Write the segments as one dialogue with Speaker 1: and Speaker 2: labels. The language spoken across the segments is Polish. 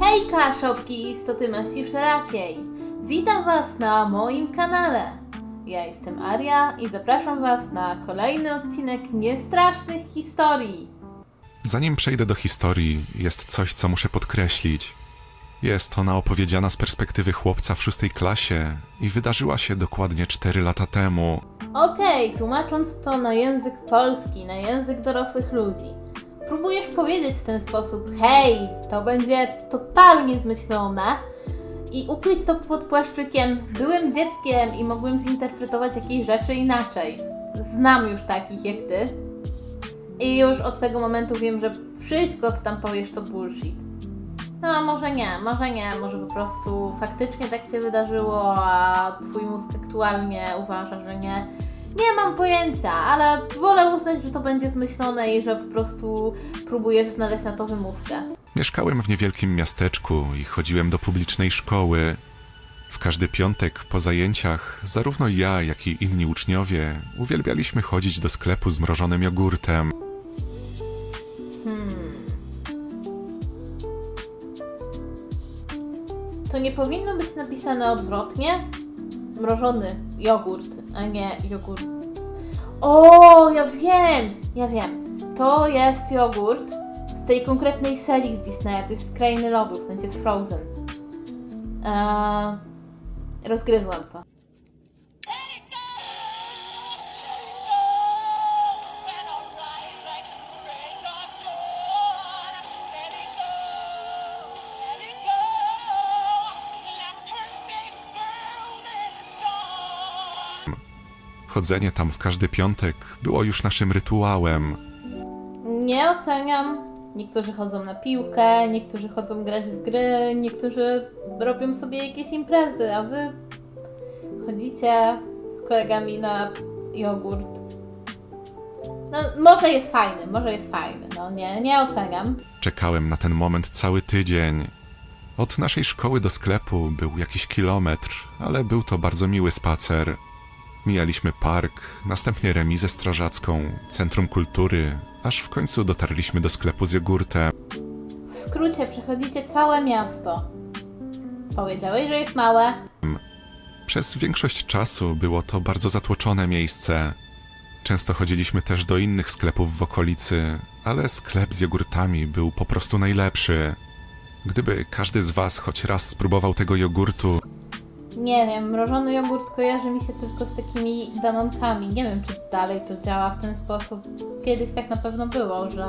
Speaker 1: Hejka, szopki istoty maści wszelakiej! Witam Was na moim kanale. Ja jestem Aria i zapraszam Was na kolejny odcinek niestrasznych historii.
Speaker 2: Zanim przejdę do historii, jest coś, co muszę podkreślić. Jest ona opowiedziana z perspektywy chłopca w szóstej klasie i wydarzyła się dokładnie 4 lata temu.
Speaker 1: Okej, tłumacząc to na język polski, na język dorosłych ludzi. Próbujesz powiedzieć w ten sposób, hej, to będzie totalnie zmyślone i ukryć to pod płaszczykiem, byłem dzieckiem i mogłem zinterpretować jakieś rzeczy inaczej. Znam już takich jak ty. I już od tego momentu wiem, że wszystko, co tam powiesz, to bullshit. No, a może nie, może nie, może po prostu faktycznie tak się wydarzyło, a twój mózg aktualnie uważa, że nie. Nie mam pojęcia, ale wolę uznać, że to będzie zmyślone i że po prostu próbujesz znaleźć na to wymówkę.
Speaker 2: Mieszkałem w niewielkim miasteczku i chodziłem do publicznej szkoły. W każdy piątek po zajęciach, zarówno ja, jak i inni uczniowie uwielbialiśmy chodzić do sklepu z mrożonym jogurtem.
Speaker 1: To nie powinno być napisane odwrotnie? Mrożony jogurt, a nie jogurt. O, ja wiem, ja wiem. To jest jogurt z tej konkretnej serii z Disneya, to jest z Krainy Lodów, w sensie z Frozen. Eee, rozgryzłam to.
Speaker 2: Chodzenie tam w każdy piątek było już naszym rytuałem.
Speaker 1: Nie oceniam. Niektórzy chodzą na piłkę, niektórzy chodzą grać w gry, niektórzy robią sobie jakieś imprezy, a wy chodzicie z kolegami na jogurt. No, może jest fajny, może jest fajny, no nie, nie oceniam.
Speaker 2: Czekałem na ten moment cały tydzień. Od naszej szkoły do sklepu był jakiś kilometr, ale był to bardzo miły spacer. Mijaliśmy park, następnie remizę strażacką, centrum kultury, aż w końcu dotarliśmy do sklepu z jogurtem.
Speaker 1: W skrócie przechodzicie całe miasto. Powiedziałeś, że jest małe.
Speaker 2: Przez większość czasu było to bardzo zatłoczone miejsce. Często chodziliśmy też do innych sklepów w okolicy, ale sklep z jogurtami był po prostu najlepszy. Gdyby każdy z Was choć raz spróbował tego jogurtu,
Speaker 1: Nie wiem, mrożony jogurt kojarzy mi się tylko z takimi danonkami. Nie wiem, czy dalej to działa w ten sposób. Kiedyś tak na pewno było, że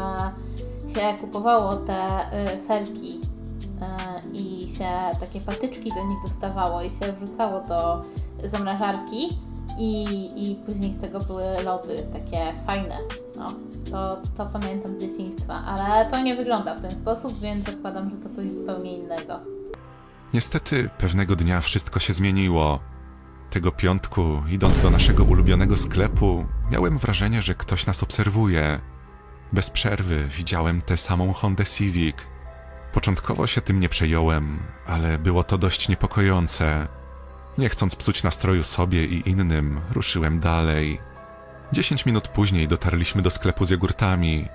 Speaker 1: się kupowało te y, serki y, i się takie patyczki do nich dostawało i się wrzucało do zamrażarki i, i później z tego były lody takie fajne. No, to, to pamiętam z dzieciństwa, ale to nie wygląda w ten sposób, więc zakładam, że to coś zupełnie innego.
Speaker 2: Niestety pewnego dnia wszystko się zmieniło. Tego piątku, idąc do naszego ulubionego sklepu, miałem wrażenie, że ktoś nas obserwuje. Bez przerwy widziałem tę samą Hondę Civic. Początkowo się tym nie przejąłem, ale było to dość niepokojące. Nie chcąc psuć nastroju sobie i innym, ruszyłem dalej. Dziesięć minut później dotarliśmy do sklepu z jogurtami.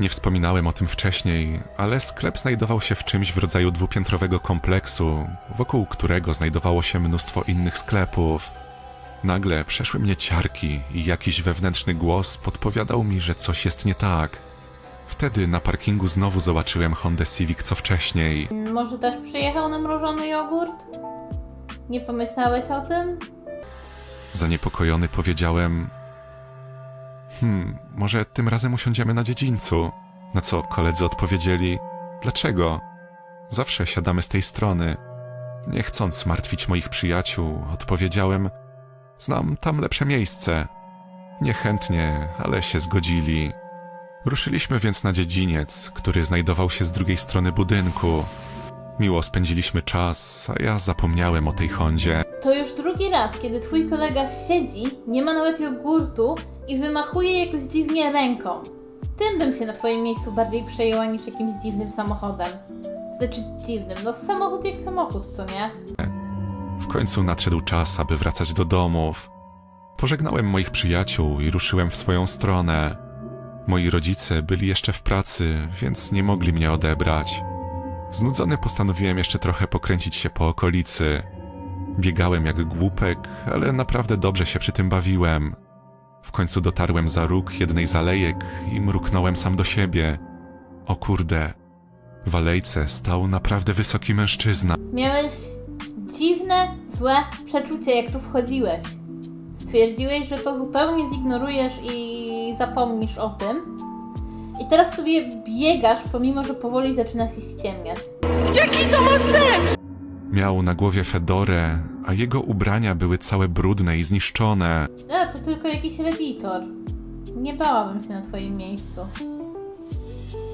Speaker 2: Nie wspominałem o tym wcześniej, ale sklep znajdował się w czymś w rodzaju dwupiętrowego kompleksu, wokół którego znajdowało się mnóstwo innych sklepów. Nagle przeszły mnie ciarki i jakiś wewnętrzny głos podpowiadał mi, że coś jest nie tak. Wtedy na parkingu znowu zobaczyłem Hondę Civic co wcześniej.
Speaker 1: Może też przyjechał na mrożony jogurt? Nie pomyślałeś o tym?
Speaker 2: Zaniepokojony powiedziałem: Hmm, może tym razem usiądziemy na dziedzińcu. Na co koledzy odpowiedzieli: Dlaczego? Zawsze siadamy z tej strony. Nie chcąc martwić moich przyjaciół, odpowiedziałem: Znam tam lepsze miejsce. Niechętnie, ale się zgodzili. Ruszyliśmy więc na dziedziniec, który znajdował się z drugiej strony budynku. Miło spędziliśmy czas, a ja zapomniałem o tej Hondzie.
Speaker 1: To już drugi raz, kiedy twój kolega siedzi, nie ma nawet jogurtu i wymachuje jakoś dziwnie ręką. Tym bym się na twoim miejscu bardziej przejęła niż jakimś dziwnym samochodem. Znaczy dziwnym, no samochód jak samochód, co nie?
Speaker 2: W końcu nadszedł czas, aby wracać do domów. Pożegnałem moich przyjaciół i ruszyłem w swoją stronę. Moi rodzice byli jeszcze w pracy, więc nie mogli mnie odebrać. Znudzony postanowiłem jeszcze trochę pokręcić się po okolicy. Biegałem jak głupek, ale naprawdę dobrze się przy tym bawiłem. W końcu dotarłem za róg jednej z alejek i mruknąłem sam do siebie. O kurde, w alejce stał naprawdę wysoki mężczyzna.
Speaker 1: Miałeś dziwne, złe przeczucie, jak tu wchodziłeś. Stwierdziłeś, że to zupełnie zignorujesz i zapomnisz o tym. I teraz sobie biegasz, pomimo że powoli zaczyna się ściemniać.
Speaker 2: Miał na głowie fedorę, a jego ubrania były całe brudne i zniszczone.
Speaker 1: A, to tylko jakiś redditor. Nie bałabym się na twoim miejscu.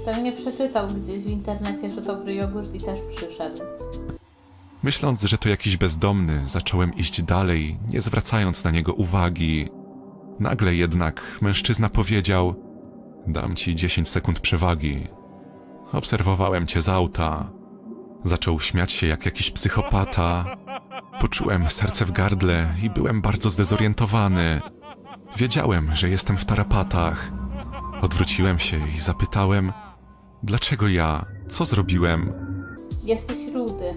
Speaker 1: Pewnie przeczytał gdzieś w internecie, że dobry jogurt i też przyszedł.
Speaker 2: Myśląc, że to jakiś bezdomny, zacząłem iść dalej, nie zwracając na niego uwagi. Nagle jednak mężczyzna powiedział: Dam ci 10 sekund przewagi. Obserwowałem cię z auta. Zaczął śmiać się jak jakiś psychopata. Poczułem serce w gardle i byłem bardzo zdezorientowany. Wiedziałem, że jestem w tarapatach. Odwróciłem się i zapytałem: Dlaczego ja? Co zrobiłem?
Speaker 1: Jesteś rudy.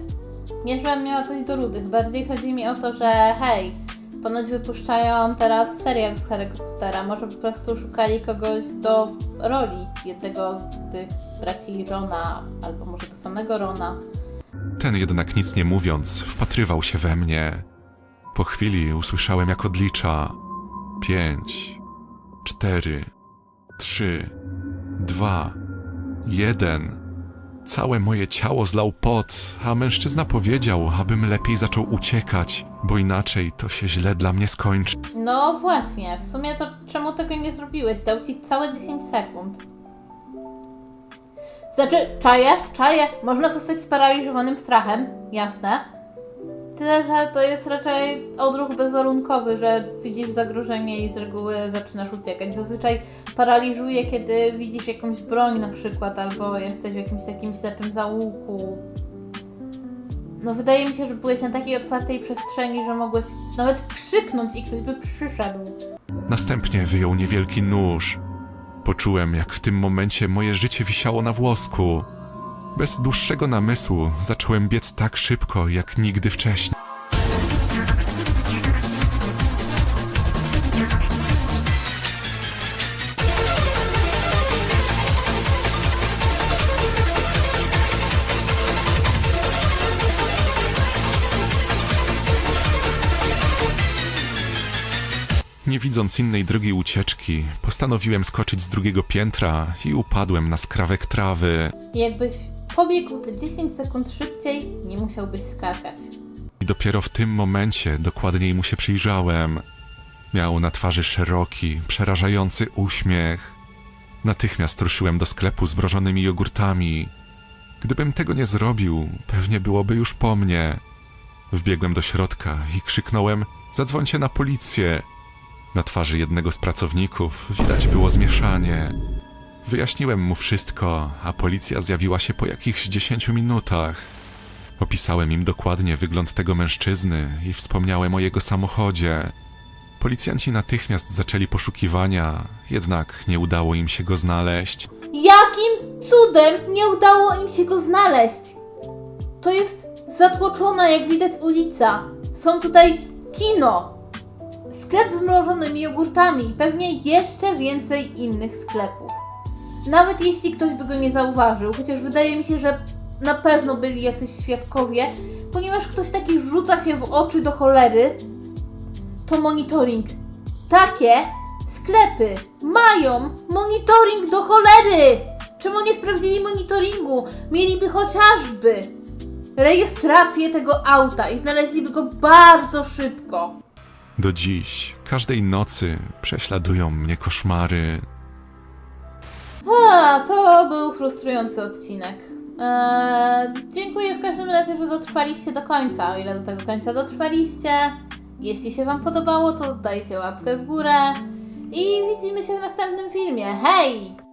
Speaker 1: Nie, żebym miała coś do rudych. Bardziej chodzi mi o to, że hej, ponoć wypuszczają teraz serial z Harry Pottera. Może po prostu szukali kogoś do roli jednego z tych braci Rona, albo może do samego Rona.
Speaker 2: Ten jednak nic nie mówiąc, wpatrywał się we mnie. Po chwili usłyszałem, jak odlicza: pięć, cztery, trzy, dwa, jeden. Całe moje ciało zlał pot, a mężczyzna powiedział, abym lepiej zaczął uciekać, bo inaczej to się źle dla mnie skończy.
Speaker 1: No właśnie, w sumie to czemu tego nie zrobiłeś? Dał ci całe 10 sekund. Znaczy, czaję, czaję, można zostać sparaliżowanym strachem, jasne. Tyle, że to jest raczej odruch bezwarunkowy, że widzisz zagrożenie i z reguły zaczynasz uciekać. Zazwyczaj paraliżuje, kiedy widzisz jakąś broń na przykład, albo jesteś w jakimś takim ślepym zaułku. No wydaje mi się, że byłeś na takiej otwartej przestrzeni, że mogłeś nawet krzyknąć i ktoś by przyszedł.
Speaker 2: Następnie wyjął niewielki nóż. Poczułem, jak w tym momencie moje życie wisiało na włosku. Bez dłuższego namysłu zacząłem biec tak szybko, jak nigdy wcześniej. Nie widząc innej drogi ucieczki, postanowiłem skoczyć z drugiego piętra i upadłem na skrawek trawy.
Speaker 1: Jakbyś pobiegł te 10 sekund szybciej, nie musiałbyś skakać.
Speaker 2: I dopiero w tym momencie dokładniej mu się przyjrzałem. Miał na twarzy szeroki, przerażający uśmiech. Natychmiast ruszyłem do sklepu z mrożonymi jogurtami. Gdybym tego nie zrobił, pewnie byłoby już po mnie. Wbiegłem do środka i krzyknąłem: Zadzwońcie na policję. Na twarzy jednego z pracowników widać było zmieszanie. Wyjaśniłem mu wszystko, a policja zjawiła się po jakichś dziesięciu minutach. Opisałem im dokładnie wygląd tego mężczyzny i wspomniałem o jego samochodzie. Policjanci natychmiast zaczęli poszukiwania, jednak nie udało im się go znaleźć.
Speaker 1: Jakim cudem nie udało im się go znaleźć? To jest zatłoczona, jak widać, ulica. Są tutaj kino, sklep z mrożonymi jogurtami i pewnie jeszcze więcej innych sklepów. Nawet jeśli ktoś by go nie zauważył, chociaż wydaje mi się, że na pewno byli jacyś świadkowie, ponieważ ktoś taki rzuca się w oczy do cholery, to monitoring. Takie sklepy mają monitoring do cholery! Czemu nie sprawdzili monitoringu? Mieliby chociażby rejestrację tego auta i znaleźliby go bardzo szybko.
Speaker 2: Do dziś, każdej nocy prześladują mnie koszmary.
Speaker 1: A, to był frustrujący odcinek. Eee, dziękuję w każdym razie, że dotrwaliście do końca, o ile do tego końca dotrwaliście. Jeśli się Wam podobało, to dajcie łapkę w górę i widzimy się w następnym filmie. Hej!